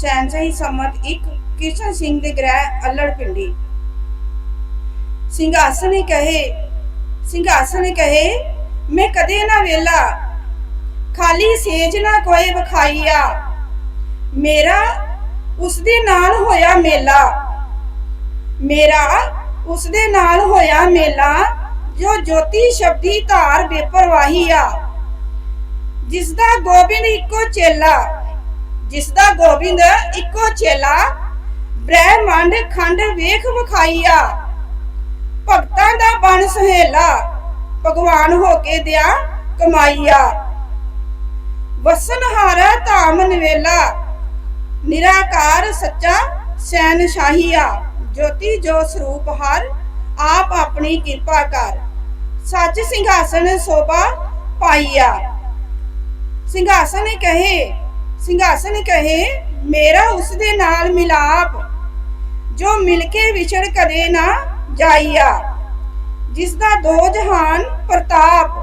ਸੈਂਸਈ ਸਮਤ 1 ਕਿਸ਼ਨ ਸਿੰਘ ਦੇ ਗ੍ਰਹਿ ਅਲੜ ਪਿੰਡੀ। ਸਿੰਘਾਸਨ ਕਹੇ ਸਿੰਘਾਸਨ ਕਹੇ, ਮੈਂ ਕਦੇ ਨਾ ਵੇਲਾ, ਖਾਲੀ ਸੇਜ ਨਾ ਕੋਏ ਵਿਖਾਈਆ। ਮੇਰਾ ਉਸ ਦੇ ਨਾਲ ਹੋਇਆ ਮੇਲਾ, ਮੇਰਾ ਉਸ ਦੇ ਨਾਲ ਹੋਇਆ ਮੇਲਾ, ਜੋ ਜੋਤੀ ਸ਼ਬਦੀ ਧਾਰ ਬੇਪਰਵਾਹੀਆ ਜਿਸ ਦਾ ਗੋਬਿੰਦ ਇੱਕੋ ਚੇਲਾ। ਜਿਸ ਦਾ ਗੋਬਿੰਦ ਇੱਕੋ ਚੇਲਾ ਬ੍ਰਹਿਮੰਡ ਖੰਡ ਵੇਖ ਵਿਖਾਈਆ। ਭਗਤਾਂ ਦਾ ਬਣ ਸੁਹੇਲਾ ਭਗਵਾਨ ਹੋ ਕੇ ਦਿਆ ਕਮਾਈਆ। ਵਸਨਹਾਰਾ ਧਾਮ ਨਵੇਲਾ, ਨਿਰਾਕਾਰ ਸੱਚਾ ਸੈਨ ਸ਼ਾਹੀਆ ਜੋਤੀ ਜੋ ਸਰੂਪ ਹਰ ਆਪ ਆਪਣੀ ਕਿਰਪਾ ਕਰ। ਸੱਚ ਸਿੰਘਾਸਨ ਸੋਭਾ ਪਾਈਆ। ਸਿੰਘਾਸਨ ਕਹੇ ਸਿੰਘਾਸਨ ਕਹੇ, ਮੇਰਾ ਉਸ ਦੇ ਨਾਲ ਮਿਲਾਪ। ਜੋ ਮਿਲ ਕੇ ਵਿਛੜ ਕਦੇ ਨਾ ਜਾਈਆ। ਜਿਸ ਦਾ ਦੋ ਜਹਾਨ ਪ੍ਰਤਾਪ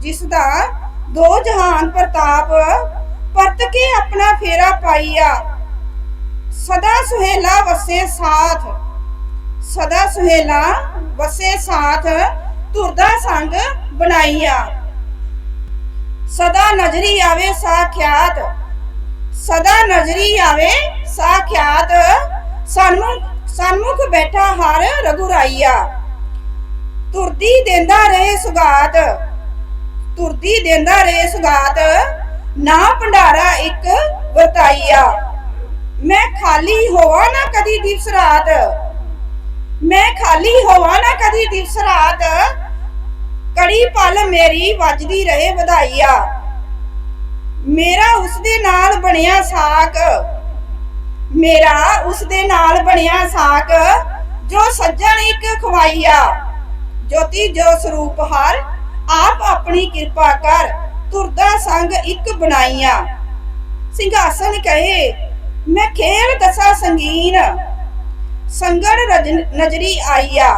ਜਿਸ ਦਾ ਦੋ ਜਹਾਨ ਪ੍ਰਤਾਪ, ਪਰਤ ਕੇ ਆਪਣਾ ਫੇਰਾ ਪਾਈਆ। ਸਦਾ ਸੁਹੇਲਾ ਵਸੇ ਸਾਥ, ਸਦਾ ਸੁਹੇਲਾ ਵਸੇ ਸਾਥ ਤੁਰਦਾ ਸੰਗ ਬਣਾਈਆ। ਸਦਾ ਨਜ਼ਰੀ ਆਵੇ ਸਾਖਿਆਤ ਸਦਾ ਨਜ਼ਰੀ ਆਵੇ, ਸਾਖਿਆਤ ਸਨਮੁਖ ਸਨਮੁਖ ਬੈਠਾ ਹਰ ਰਘੁਰਾਈਆ। ਤੁਰਦੀ ਦੇਂਦਾ ਰਹੇ ਸੁਗਾਤ, ਤੁਰਦੀ ਦੇਂਦਾ ਰਹੇ ਸੁਗਾਤ, ਨਾ ਭੰਡਾਰਾ ਇੱਕ ਵਰਤਾਈਆ। ਮੈਂ ਖਾਲੀ ਹੋਵਾਂ ਨਾ ਕਦੀ ਦਿਵਸ ਰਾਤ ਮੈਂ ਖਾਲੀ ਹੋਵਾਂ ਨਾ ਕਦੀ ਦਿਵਸ ਰਾਤ ਕੜੀ ਪਲ ਮੇਰੀ ਵੱਜਦੀ ਰਹੇ ਵਧਾਈਆ। ਮੇਰਾ ਉਸ ਦੇ ਨਾਲ ਬਣਿਆ ਸਾਕ। ਮੇਰਾ ਉਸ ਦੇ ਨਾਲ ਬਣਿਆ ਸਾਕ, ਜੋ ਸੱਜਣ ਇੱਕ ਖਵਾਈਆ ਜੋਤੀ, ਜੋ ਸਰੂਪ ਹਰ, ਆਪ ਆਪਣੀ ਕਿਰਪਾ ਕਰ, ਤੁਰਦਾ ਸੰਗ ਇੱਕ ਬਣਾਈਆ ਸਿੰਘਾਸਨ ਕਹੇ, ਮੈਂ ਖੇਲ ਦਸਾ ਸੰਗੀਨ। ਸੰਗੜ ਨਜ਼ਰੀ ਆਈਆ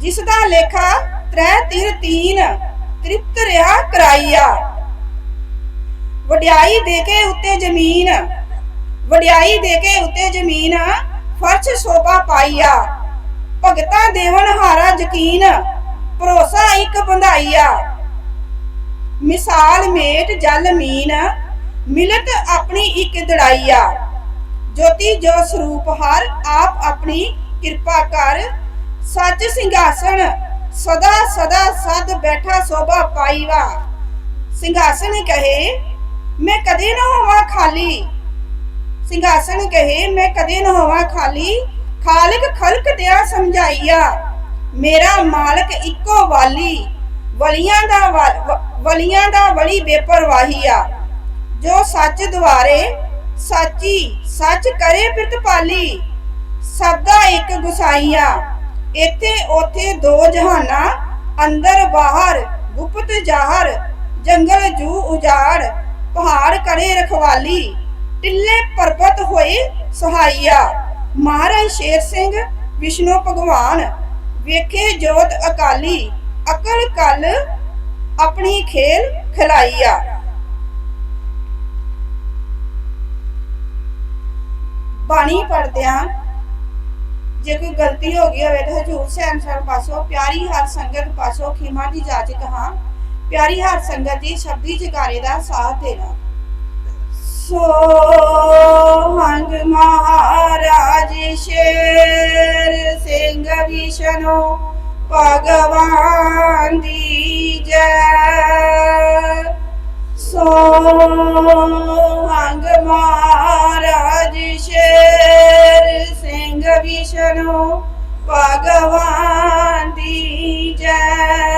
ਜਿਸ ਦਾ ਲੇਖਾ ਤ੍ਰੈ ਤਿਰ ਤੀਨ ਤ੍ਰਿਪਤ ਰਿਹਾ ਕਰਾਈਆ ਵਡਿਆਈ ਦੇ ਕੇ ਉੱਤੇ ਜ਼ਮੀਨ, ਵਡਿਆਈ ਦੇ ਕੇ ਉੱਤੇ ਜ਼ਮੀਨ, ਫਰਸ਼ ਸ਼ੋਭਾ ਪਾਈਆ ਭਗਤਾਂ ਦੇਵਨ ਹਾਰਾ ਯਕੀਨ, ਭਰੋਸਾ ਇੱਕ ਬੰਧਾਈਆ ਮਿਸਾਲ ਮੇਟ ਜਲ ਮੀਨ, ਮਿਲਤ ਆਪਣੀ ਇੱਕ ਦੜਾਈਆ ਜੋਤੀ ਜੋ ਸਰੂਪ ਹਰ ਆਪ ਆਪਣੀ ਕਿਰਪਾ ਕਰ, ਸੱਚ ਸਿੰਘਾਸਣ ਸਦਾ ਸਦਾ ਸਦ ਬੈਠਾ ਸੋਭਾ ਪਾਈਵਾ ਸਿੰਘਾਸਣ ਕਹੇ ਮੈਂ ਕਦੇ ਨਾ ਹੋਵਾਂ ਖਾਲੀ। ਸਿੰਘਾਸਣ ਕਹੇ, ਮੈਂ ਕਦੇ ਨਾ ਹੋਵਾਂ ਖਾਲੀ। ਖਾਲਕ ਖਲਕ ਦਿਆ ਸਮਝਾਈਆ, ਮੇਰਾ ਮਾਲਕ ਇੱਕੋ ਵਾਲੀ। ਵਲੀਆਂ ਦਾ ਵਲੀਆਂ ਦਾ ਵਲੀ ਬੇਪਰਵਾਹੀਆ। ਜੋ ਸੱਚ ਦੁਆਰੇ, ਸਾਚੀ, ਸੱਚ ਕਰੇ ਪ੍ਰਤਪਾਲੀ ਸਬਦਾ ਇੱਕ ਗੁਸਾਈਆ। ਇੱਥੇ ਉਥੇ ਦੋ ਜਹਾਨਾ, ਅੰਦਰ ਬਾਹਰ ਗੁਪਤ ਜ਼ਾਹਰ, ਜੰਗਲ ਜੂ ਉਜਾੜ। ਪਹਾੜ ਕਰੇ ਰਖਵਾਲੀ, ਟਿੱਲੇ ਪਰਬਤ ਹੋਏ ਸਹਾਈਆ। ਮਹਾਰਾਜ ਸ਼ੇਰ ਸਿੰਘ, ਵਿਸ਼ਨੂੰ ਭਗਵਾਨ, ਵੇਖੇ ਜੋਤ ਅਕਾਲੀ, ਅਕਲ ਕਲ ਆਪਣੀ ਖੇਲ ਖਿਲਾਈਆ। ਬਾਣੀ ਪੜਦਿਆਂ ਜੇ ਕੋਈ ਗਲਤੀ ਹੋ ਗਈ ਹੋਵੇ ਤਾਂ ਹਜੂਰ ਸੈਨ ਸਾਹਿਬ ਪਾਸੋਂ ਪਿਆਰੀ ਹਰ ਸੰਗਤ ਪਾਸੋਂ ਖਿਮਾ ਦੀ ਜਾਚਕ ਹਾਂ। ਪਿਆਰੀ ਹਰ ਸੰਗਤ ਦੀ ਸ਼ਬਦੀ ਜਕਾਰੇ ਦਾ ਸਾਥ ਦੇਣਾ। ਸੋ ਹੰਗ ਮਹਾਰਾਜ ਸ਼ੇਰ ਸਿੰਘ ਵਿਸ਼ਨੋ ਭਗਵਾਨ ਦੀ ਜੈ। ਸੋ ਹੰਗ ਮਹਾਰਾਜ ਸ਼ੇਰ ਸਿੰਘ ਵਿਸ਼ਨੋ ਭਗਵਾਨ ਦੀ ਜੈ।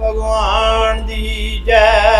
ਭਗਵਾਨ ਦੀ ਜੈ।